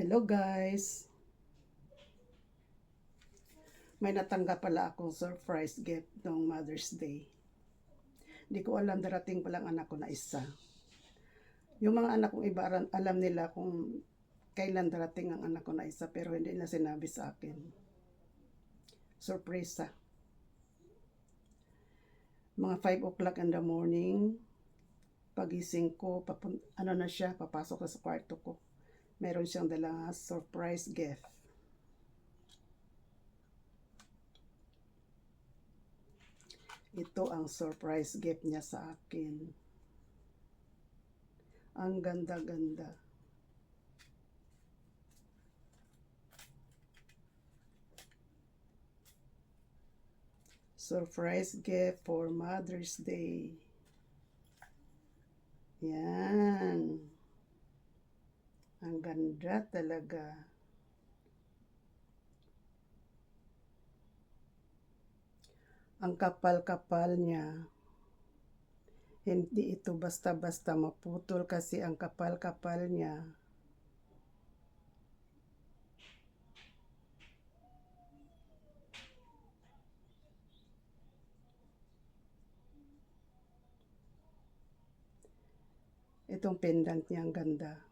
Hello guys! May natanggap pala akong surprise gift noong Mother's Day. Hindi ko alam darating palang anak ko na isa. Yung mga anak kong iba alam- nila kung kailan darating ang anak ko na isa pero hindi na sinabi sa akin. Surpresa. Mga 5 o'clock in the morning, pagising ko, papun- ano na siya, papasok na sa kwarto ko meron siyang dalang surprise gift. Ito ang surprise gift niya sa akin. Ang ganda-ganda. Surprise gift for Mother's Day. Yan. Ang ganda talaga. Ang kapal-kapal niya. Hindi ito basta-basta maputol kasi ang kapal-kapal niya. Itong pendant niya ang ganda.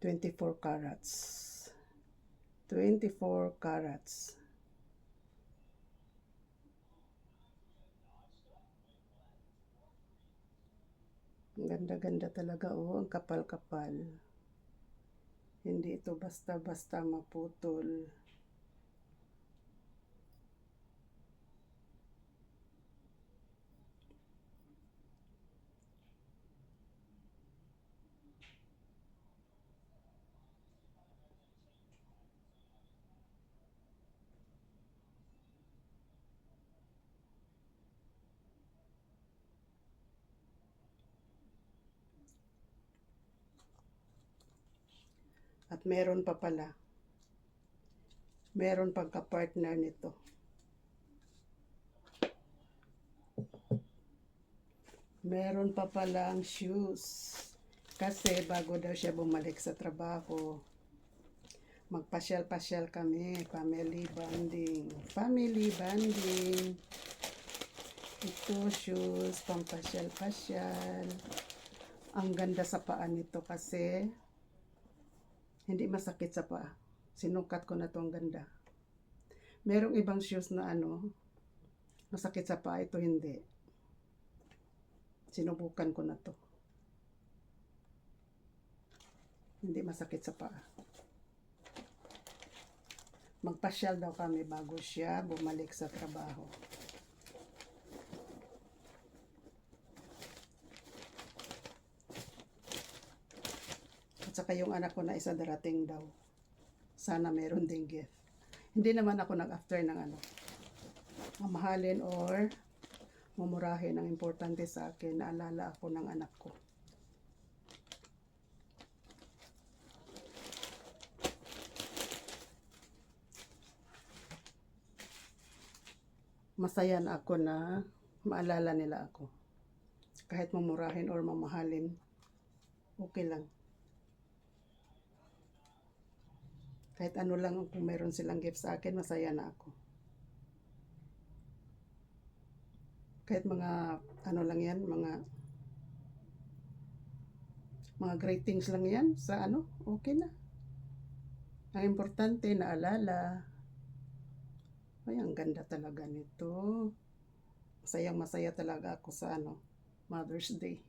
24 carats. 24 carats. Ganda-ganda talaga oh, ang kapal-kapal. Hindi ito basta-basta maputol. At meron pa pala. Meron pagka-partner nito. Meron pa palang shoes. Kasi bago daw siya bumalik sa trabaho, magpasyal-pasyal kami, family bonding. Family bonding. Ito, shoes, pampasyal-pasyal. Ang ganda sa paa nito kasi hindi masakit sa paa. Sinukat ko na to ang ganda. Merong ibang shoes na ano, masakit sa paa. Ito hindi. Sinubukan ko na to. Hindi masakit sa paa. Magpasyal daw kami bago siya bumalik sa trabaho. Saka yung anak ko na isa darating daw. Sana meron ding gift. Hindi naman ako nag-after ng ano. Mamahalin or mumurahin ang importante sa akin. Naalala ako ng anak ko. Masaya na ako na maalala nila ako. Kahit mumurahin or mamahalin, okay lang. Kahit ano lang kung meron silang gift sa akin, masaya na ako. Kahit mga ano lang yan, mga mga greetings lang yan sa ano, okay na. Ang importante, naalala. Ay, ang ganda talaga nito. Masayang masaya talaga ako sa ano, Mother's Day.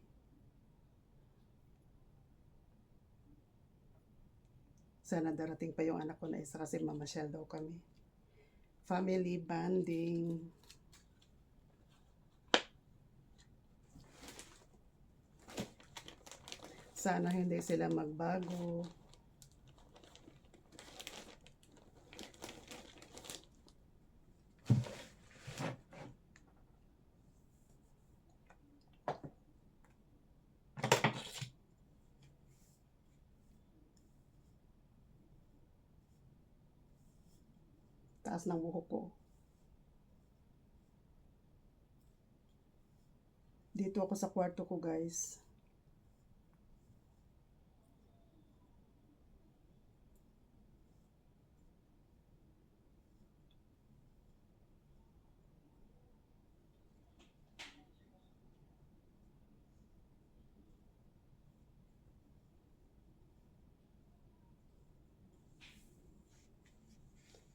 Sana darating pa yung anak ko na isa kasi mamasyal daw kami. Family bonding. Sana hindi sila magbago. Taas ng buhok ko. Dito ako sa kwarto ko, guys.